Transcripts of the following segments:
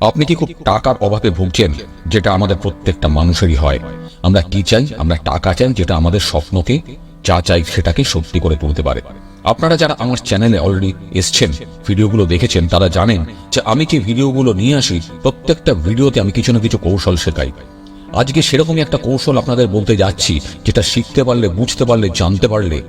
আপনি কি খুব টাকার অভাবে ভুগছেন, যেটা আমাদের প্রত্যেকটা মানুষেরই হয়? আমরা কি চাই? আমরা টাকা চাই যেটা আমাদের স্বপ্নকে, যা চাই সেটাকে সত্যি করে তুলতে পারে। আপনারা যারা আমার চ্যানেলে অলরেডি এসছেন, ভিডিওগুলো দেখেছেন, তারা জানেন যে আমি যে ভিডিওগুলো নিয়ে আসি, প্রত্যেকটা ভিডিওতে আমি কিছু না কিছু কৌশল শেখাই। আজকে সেরকমই একটা কৌশল আপনাদের বলতে যাচ্ছি, যেটা শিখতে পারলে, বুঝতে পারলে, জানতে পারলে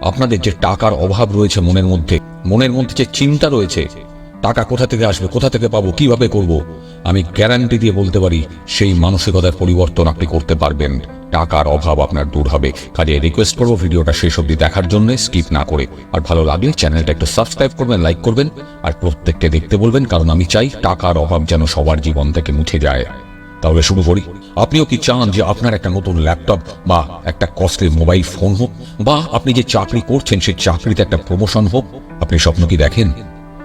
আপনাদের যে টাকার অভাব রয়েছে মনের মধ্যে মনের মধ্যে যে চিন্তা রয়েছে টাকা কোথা থেকে আসবে, কোথা থেকে পাবো, কীভাবে করব? আমি গ্যারান্টি দিয়ে বলতে পারি, সেই মানসিকতার পরিবর্তন আপনি করতে পারবেন। টাকার অভাব আপনার দূর হবে। কাজে রিকোয়েস্ট করব ভিডিওটা শেষ অবধি দেখার জন্য স্কিপ না করে। আর ভালো লাগলে চ্যানেলটা একটু সাবস্ক্রাইব করবেন লাইক করবেন, আর প্রত্যেককে দেখতে বলবেন, কারণ আমি চাই টাকার অভাব যেন সবার জীবন থেকে মুছে যায়। তাহলে শুরু করি। আপনিও কি চান যে আপনার একটা নতুন ল্যাপটপ বা একটা কস্টলি মোবাইল ফোন হোক, বা আপনি যে চাকরি করছেন, সেই চাকরিতে একটা প্রমোশন হোক? আপনি স্বপ্ন কি দেখেন?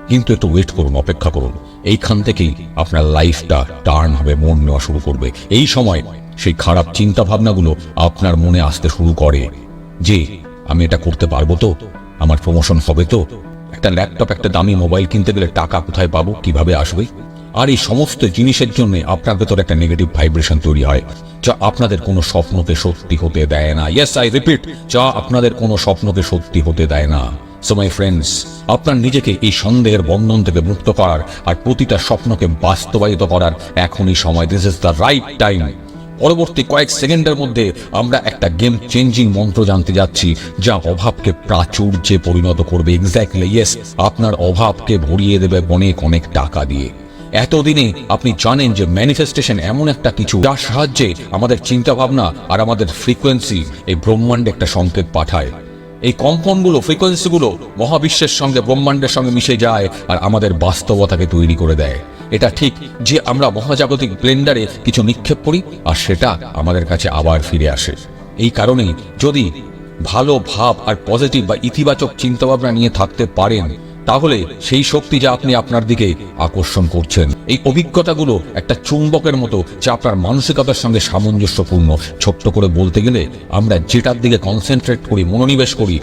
কিন্তু একটু ওয়েট করুন, অপেক্ষা করুন। এইখান থেকেই আপনার লাইফটা টার্ন হবে, মন নেওয়া শুরু করবে। এই সময় সেই খারাপ চিন্তা ভাবনাগুলো আপনার মনে আসতে শুরু করে যে, আমি এটা করতে পারব তো? আমার প্রমোশন হবে তো? একটা ল্যাপটপ একটা দামি মোবাইল কিনতে গেলে টাকা কোথায় পাবো? কীভাবে আসবে? আর এই সমস্ত জিনিসের জন্য আপনার ভেতর একটা নেগেটিভ ভাইব্রেশন তৈরি হয়। যা আপনাদের কোনো স্বপ্নকে সত্যি হতে দেয় না। ইয়েস আই রিপিট যা আপনাদের কোনো স্বপ্নকে সত্যি হতে দেয় না। সো মাই ফ্রেন্ডস আপনার নিজেকে এই সন্দেহের বন্ধন থেকে মুক্ত করার আর প্রতিটা স্বপ্নকে বাস্তবায়িত করার এখনই সময়। This is the right time পরবর্তী কয়েক সেকেন্ডের মধ্যে আমরা একটা গেম চেঞ্জিং মন্ত্র জানতে যাচ্ছি, যা অভাবকে প্রাচুর্যে পরিণত করবে। এক্স্যাক্টলি ইয়েস আপনার অভাবকে ভরিয়ে দেবে অনেক অনেক টাকা দিয়ে। এতদিনে আপনি জানেন যে ম্যানিফেস্টেশন এমন একটা কিছু, যার সাহায্যে আমাদের চিন্তা ভাবনা আর আমাদের ফ্রিকোয়েন্সি এই ব্রহ্মাণ্ডে একটা সংকেত পাঠায়। এই কম্পনগুলো ফ্রিকোয়েন্সিগুলো মহাবিশ্বের সঙ্গে, ব্রহ্মাণ্ডের সঙ্গে মিশে যায় আর আমাদের বাস্তবতাকে তৈরি করে দেয়। এটা ঠিক যে আমরা মহাজাগতিক ব্লেন্ডারে কিছু নিক্ষেপ করি আর সেটা আমাদের কাছে আবার ফিরে আসে। এই কারণেই যদি ভালো ভাব আর পজিটিভ বা ইতিবাচক চিন্তাভাবনা নিয়ে থাকতে পারেন তাহলে সেই শক্তি যা আপনি আপনার দিকে আকর্ষণ করছেন, এই অভিজ্ঞতাগুলো একটা চুম্বকের মতো যা আপনার মানসিকতার সঙ্গে সামঞ্জস্যপূর্ণ। ছোট্ট করে বলতে গেলে, আমরা যেটার দিকে কনসেন্ট্রেট করি, মনোনিবেশ করি,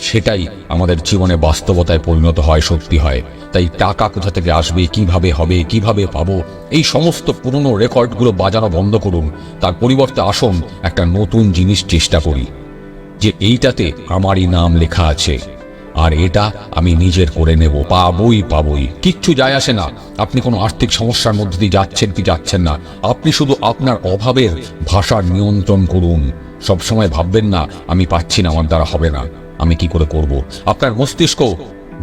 সেটাই আমাদের জীবনে বাস্তবতায় পরিণত হয় সত্যি হয়। তাই টাকা কোথা থেকে আসবে, কীভাবে হবে, কীভাবে পাবো, এই সমস্ত পুরনো রেকর্ডগুলো বাজানো বন্ধ করুন। তার পরিবর্তে আসুন, একটা নতুন জিনিস চেষ্টা করি, যে এইটাতে আমারই নাম লেখা আছে। আর এটা আমি নিজের করে নেব। পাবই পাবই। কিচ্ছু যায় আসে না। আপনি কোনো আর্থিক সমস্যার মধ্যে দিয়ে যাচ্ছেন কি যাচ্ছেন না। আপনি শুধু আপনার অভাবের ভাষার নিয়ন্ত্রণ করুন। সবসময় ভাববেন না, আমি পাচ্ছি না, আমার দ্বারা হবে না। আমি কি করে করব? আপনার মস্তিষ্ক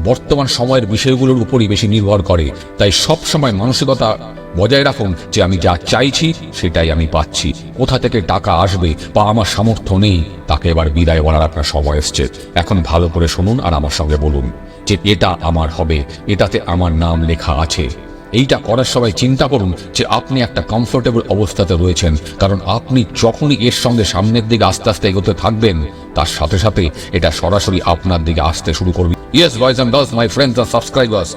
বর্তমান সময়ের বিষয়গুলোর উপরই বেশি নির্ভর করে। তাই সব সময় মানসিকতা বজায় রাখুন যে আমি যা চাইছি সেটাই আমি পাচ্ছি। কোথা থেকে টাকা আসবে বা আমার সামর্থ্য নেই, তাকে এবার বিদায় বলার আপনার সময় এসছে। এখন ভালো করে শুনুন আর আমার সঙ্গে বলুন যে এটা আমার হবে, এটাতে আমার নাম লেখা আছে। এইটা করার সবাই চিন্তা করুন যে আপনি একটা কমফোর্টেবল অবস্থাতে রয়েছেন, কারণ আপনি যখনই এর সঙ্গে সামনের দিকে আস্তে আস্তে এগোতে থাকবেন, তার সাথে সাথে এটা সরাসরি আপনার দিকে আসতে শুরু করবে। Yes boys and girls my friends R subscribers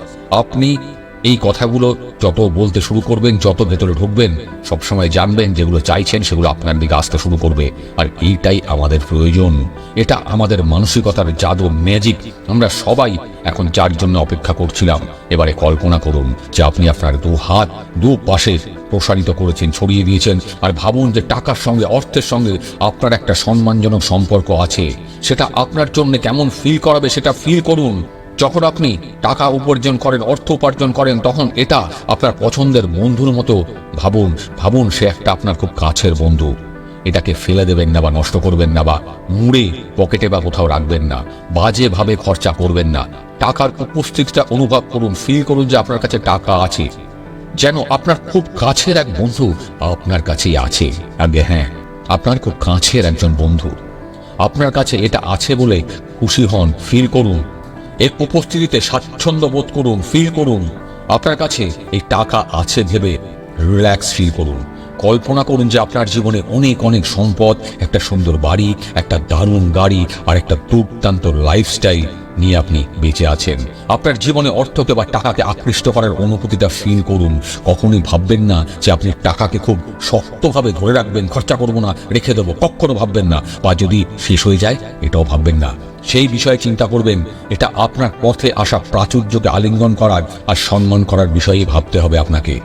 আপনি এই কথাগুলো যত বলতে শুরু করবেন, যত ভেতরে ঢুকবেন, সবসময় জানবেন যেগুলো চাইছেন, সেগুলো আপনার দিকে আসতে শুরু করবে। আর এইটাই আমাদের প্রয়োজন। এটা আমাদের মানসিকতার জাদু ম্যাজিক আমরা সবাই এখন যার জন্য অপেক্ষা করছিলাম। এবারে কল্পনা করুন যে আপনি আপনার দু হাত দু পাশে প্রসারিত করেছেন, ছড়িয়ে দিয়েছেন, আর ভাবুন যে টাকার সঙ্গে, অর্থের সঙ্গে আপনার একটা সম্মানজনক সম্পর্ক আছে। সেটা আপনার জন্য কেমন ফিল করাবে, সেটা ফিল করুন। যখন আপনি টাকা উপার্জন করেন, অর্থ উপার্জন করেন, তখন এটা আপনার পছন্দের বন্ধুর মতো ভাবুন ভাবুন সে একটা আপনার খুব কাছের বন্ধু। এটাকে ফেলে দেবেন না বা নষ্ট করবেন না বা মুড়ে পকেটে বা কোথাও রাখবেন না, বাজেভাবে খরচা করবেন না। টাকার উপস্থিতিটা অনুভব করুন ফিল করুন যে আপনার কাছে টাকা আছে। যেন আপনার খুব কাছের এক বন্ধু আপনার কাছেই আছে। আগে হ্যাঁ আপনার খুব কাছের একজন বন্ধু। আপনার কাছে এটা আছে বলে খুশি হন ফিল করুন। এর উপস্থিতিতে স্বাচ্ছন্দ্য বোধ করুন ফিল করুন। আপনার কাছে এই টাকা আছে ভেবে রিল্যাক্স ফিল করুন। কল্পনা করুন যে আপনার জীবনে অনেক অনেক সম্পদ, একটা সুন্দর বাড়ি, একটা দারুণ গাড়ি আর একটা দুর্দান্ত লাইফস্টাইল নিয়ে আপনি বেঁচে আছেন। আপনার জীবনে অর্থকে বা টাকাকে আকৃষ্ট করার অনুভূতিটা ফিল করুন। কখনোই ভাববেন না যে আপনি টাকাকে খুব শক্তভাবে ধরে রাখবেন, খরচা করব না, রেখে দেবো, কখনো ভাববেন না। বা যদি শেষ হয়ে যায়, এটাও ভাববেন না। সেই বিষয়ে চিন্তা করবেন, এটা আপনার পথে আসা প্রাচুর্যকে আলিঙ্গন করার আর সম্মান করার বিষয়ে ভাবতে হবে আপনাকে।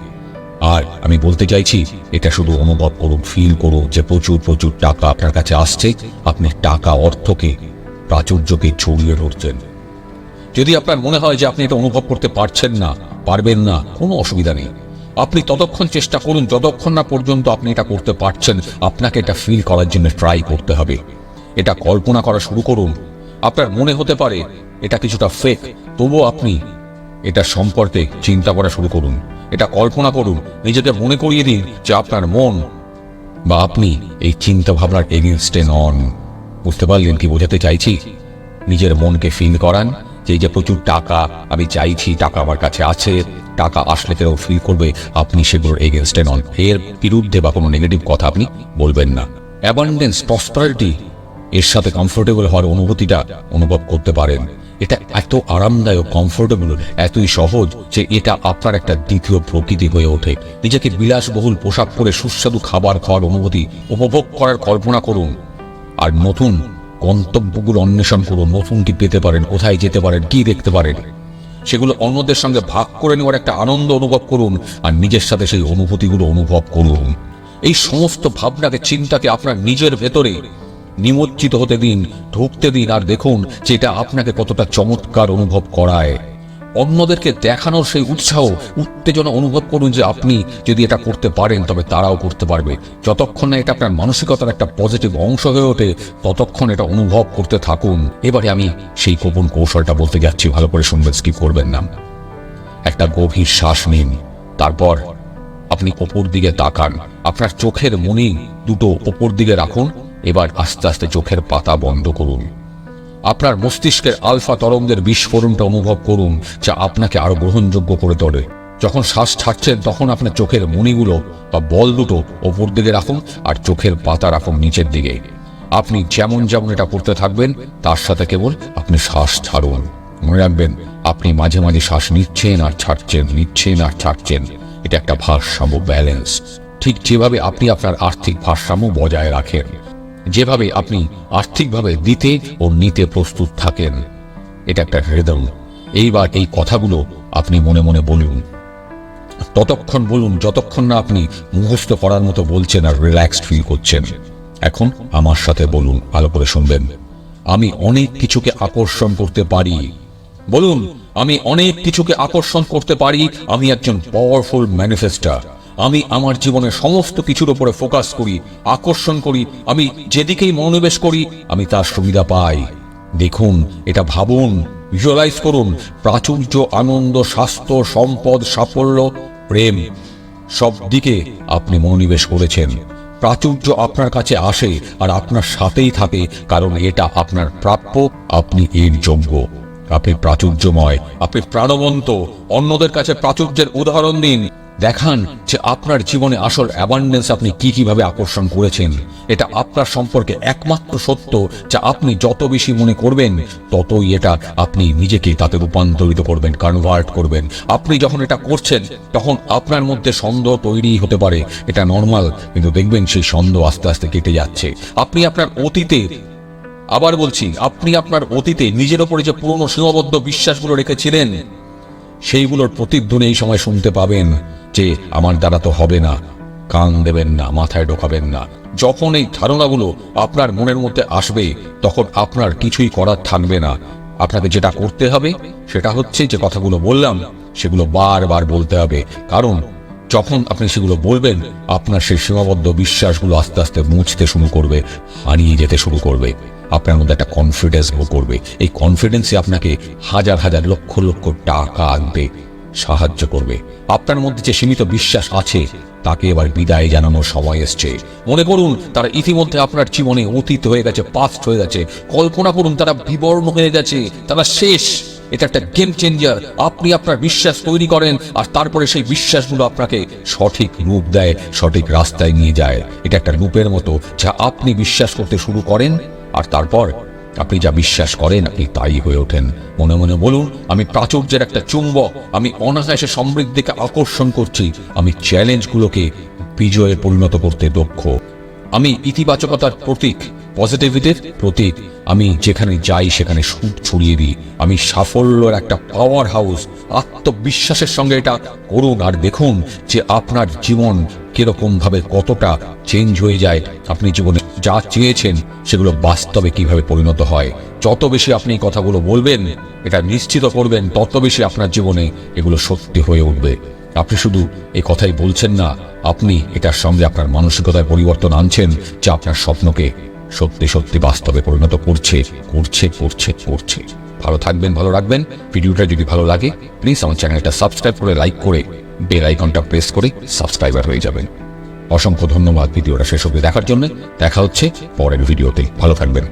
আর আমি বলতে চাইছি, এটা শুধু অনুভব করুন ফিল করুন যে প্রচুর প্রচুর টাকা আপনার কাছে আসছে, আপনি টাকা অর্থকে, প্রাচুর্যকে ছড়িয়ে ধরছেন। যদি আপনার মনে হয় যে আপনি এটা অনুভব করতে পারছেন না, পারবেন না, কোনো অসুবিধা নেই। আপনি ততক্ষণ চেষ্টা করুন, যতক্ষণ না পর্যন্ত আপনি এটা করতে পারছেন, আপনাকে এটা ফিল করার জন্য ট্রাই করতে হবে। এটা কল্পনা করা শুরু করুন আপনার মনে হতে পারে এটা কিছুটা ফেক তবুও আপনি এটা সম্পর্কে চিন্তা করা শুরু করুন। এটা কল্পনা করুন নিজেকে মনে করিয়ে দিন যে আপনার মন বা আপনি এই চিন্তা ভাবনার এগেনস্টে নন। বুঝতে পারলেন কি বোঝাতে চাইছি? নিজের মনকে ফিল করান যে যে প্রচুর টাকা, আমি চাইছি টাকা আমার কাছে আছে, টাকা আসলে কেউ ফিল করবে, আপনি সেগুলোর এগেনস্টে নন। এর বিরুদ্ধে বা কোনো নেগেটিভ কথা আপনি বলবেন না। অ্যাবান্ডেন্স প্রসপারিটি এর সাথে কমফোর্টেবল হওয়ার অনুভূতিটা অনুভব করতে পারেন। এটা এত আরামদায়ক কমফোর্টেবল এতই সহজ যে এটা আপনার একটা দ্বিতীয় প্রকৃতি হয়ে ওঠে। নিজেকে বিলাসবহুল পোশাক পরে সুস্বাদু খাবার খাওয়ার অনুভূতি উপভোগ করার কল্পনা করুন। আর নতুন গন্তব্যগুলো অন্বেষণ করুন। নতুন কি পেতে পারেন, কোথায় যেতে পারেন, কি দেখতে পারেন। সেগুলো অন্যদের সঙ্গে ভাগ করে নেওয়ার একটা আনন্দ অনুভব করুন আর নিজের সাথে সেই অনুভূতিগুলো অনুভব করুন। এই সমস্ত ভাবনাকে, চিন্তাকে আপনার নিজের ভেতরে নিমজ্জিত হতে দিন, ঢুকতে দিন, আর দেখুন যে এটা আপনাকে কতটা চমৎকার অনুভব করায়। অন্যদেরকে দেখানোর সেই উৎসাহ, উত্তেজনা অনুভব করুন যে আপনি যদি এটা করতে পারেন, তবে তারাও করতে পারবে। যতক্ষণ না এটা আপনার মানসিকতার একটা পজিটিভ অংশ হয়ে ওঠে, ততক্ষণ এটা অনুভব করতে থাকুন। এবারে আমি সেই গোপন কৌশলটা বলতে যাচ্ছি, ভালো করে শুনবেন স্কিপ করবেন না। একটা গভীর শ্বাস নিন, তারপর আপনি ওপর দিকে তাকান। আপনার চোখের মনি দুটো ওপর দিকে রাখুন এবার আস্তে আস্তে চোখের পাতা বন্ধ করুন। আপনার মস্তিষ্কের আলফা তরঙ্গের বিস্ফোরণটা অনুভব করুন, যা আপনাকে আরও গ্রহণযোগ্য করে তোলে। যখন শ্বাস ছাড়ছেন, তখন আপনার চোখের মণিগুলো বা বল দুটো ওপর দিকে রাখুন আর চোখের পাতা রাখুন নিচের দিকে। আপনি যেমন যেমন এটা করতে থাকবেন, তার সাথে কেবল আপনি শ্বাস ছাড়ুন। মনে রাখবেন, আপনি মাঝে মাঝে শ্বাস নিচ্ছেন আর ছাড়ছেন, নিচ্ছেন আর ছাড়ছেন। এটা একটা ভারসাম্য ব্যালেন্স। ঠিক যেভাবে আপনি আপনার আর্থিক ভারসাম্য বজায় রাখেন। যেভাবে আপনি আর্থিকভাবে দিতে ও নিতে প্রস্তুত থাকেন। এটা একটা হৃদম এইবার এই কথাগুলো আপনি মনে মনে বলুন। ততক্ষণ বলুন, যতক্ষণ না আপনি মুখস্থ করার মতো বলছেন আর রিল্যাক্সড ফিল করছেন। এখন আমার সাথে বলুন, ভালো করে শুনবেন। আমি অনেক কিছুকে আকর্ষণ করতে পারি। বলুন, আমি অনেক কিছুকে আকর্ষণ করতে পারি। আমি একজন পাওয়ারফুল ম্যানিফেস্টার আমি আমার জীবনে সমস্ত কিছুর উপরে ফোকাস করি, আকর্ষণ করি, আমি যেদিকেই মনোনিবেশ করি, আমি তার সুবিধা পাই। দেখুন, এটা ভাবুন ভিজুয়ালাইজ করুন, প্রাচুর্য, আনন্দ, স্বাস্থ্য, সম্পদ, সাফল্য, প্রেম, সব দিকে আপনি মনোনিবেশ করেছেন। প্রাচুর্য আপনার কাছে আসে আর আপনার সাথেই থাকে, কারণ এটা আপনার প্রাপ্য, আপনি এর যোগ্য। আপনি প্রাচুর্যময়, আপনি প্রাণবন্ত, অন্যদের কাছে প্রাচুর্যের উদাহরণ দিন। দেখান যে আপনার জীবনে আসল অ্যাবান্ডেন্স আপনি কি কীভাবে আকর্ষণ করেছেন। এটা আপনার সম্পর্কে একমাত্র সত্য যা আপনি যত বেশি মনে করবেন, ততই এটা আপনি নিজেকে তাতে রূপান্তরিত করবেন কনভার্ট করবেন। আপনি যখন এটা করছেন, তখন আপনার মধ্যে সন্দেহ তৈরি হতে পারে। এটা নর্মাল কিন্তু দেখবেন সেই সন্দেহ আস্তে আস্তে কেটে যাচ্ছে। আপনি আপনার অতীতে, আবার বলছি, আপনি আপনার অতীতে নিজের ওপরে যে পুরনো সীমাবদ্ধ বিশ্বাসগুলো রেখেছিলেন, সেইগুলোর প্রতিধ্বনি এই সময় শুনতে পাবেন। যে আমার দ্বারা তো হবে না। কান দেবেন না, মাথায় ঢোকাবেন না। যখন এই ধারণাগুলো আপনার মনের মধ্যে আসবে, তখন আপনার কিছুই করার থাকবে না। আপনাকে যেটা করতে হবে, সেটা হচ্ছে যে কথাগুলো বললাম, সেগুলো বারবার বলতে হবে। কারণ যখন আপনি সেগুলো বলবেন, আপনার সেই সীমাবদ্ধ বিশ্বাসগুলো আস্তে আস্তে মুছতে শুরু করবে, হারিয়ে যেতে শুরু করবে। আপনার মধ্যে একটা কনফিডেন্স করবে। এই কনফিডেন্সই আপনাকে হাজার হাজার লক্ষ লক্ষ টাকা আনতে সাহায্য করবে। আপনার মধ্যে যে সীমিত বিশ্বাস আছে, তাকে এবার বিদায় জানানোর সময় এসছে। মনে করুন, তারা ইতিমধ্যে আপনার জীবনে অতীত হয়ে গেছে পাস্ট হয়ে গেছে। কল্পনা করুন, তারা বিবর্ণ হয়ে গেছে, তারা শেষ। এটা একটা গেম চেঞ্জার আপনি আপনার বিশ্বাস তৈরি করেন, আর তারপরে সেই বিশ্বাসগুলো আপনাকে সঠিক রূপ দেয়, সঠিক রাস্তায় নিয়ে যায়। এটা একটা রূপের মতো, যা আপনি বিশ্বাস করতে শুরু করেন, আর তারপর আপনি যা বিশ্বাস করেন, আপনি তাই হয়ে ওঠেন। মনে মনে বলুন, আমি প্রাচুর্যের একটা চুম্বক, আমি অনায়াসে সমৃদ্ধিকে আকর্ষণ করছি, আমি চ্যালেঞ্জগুলোকে বিজয়ে পরিণত করতে দক্ষ। আমি ইতিবাচকতার প্রতীক পজিটিভিটির প্রতীক। আমি যেখানে যাই, সেখানে সুখ ছড়িয়ে দিই। আমি সাফল্যর একটা পাওয়ার হাউস আত্মবিশ্বাসের সঙ্গে এটা করুন। আর দেখুন যে আপনার জীবন কীরকম ভাবে কতটা চেঞ্জ হয়ে যায়। আপনি জীবনে যা চেয়েছেন, সেগুলো বাস্তবে কীভাবে পরিণত হয়। যত বেশি আপনি কথাগুলো বলবেন, এটা নিশ্চিত করবেন, তত বেশি আপনার জীবনে এগুলো সত্যি হয়ে উঠবে। আপনি শুধু এই কথাই বলছেন না, আপনি এটার সঙ্গে আপনার মানসিকতায় পরিবর্তন আনছেন, যা আপনার স্বপ্নকে সত্যি সত্যি বাস্তবে পরিণত করছে করছে করছে করছে। ভালো থাকবেন, ভালো রাখবেন। ভিডিওটা যদি ভালো লাগে প্লিজ আমার চ্যানেলটা সাবস্ক্রাইব করে লাইক করে বেল আইকনটা প্রেস করে সাবস্ক্রাইবার হয়ে যাবেন। অসংখ্য ধন্যবাদ, ভিডিওটা শেষ অবধি দেখার জন্য। দেখা হচ্ছে পরের ভিডিওতে। ভালো থাকবেন।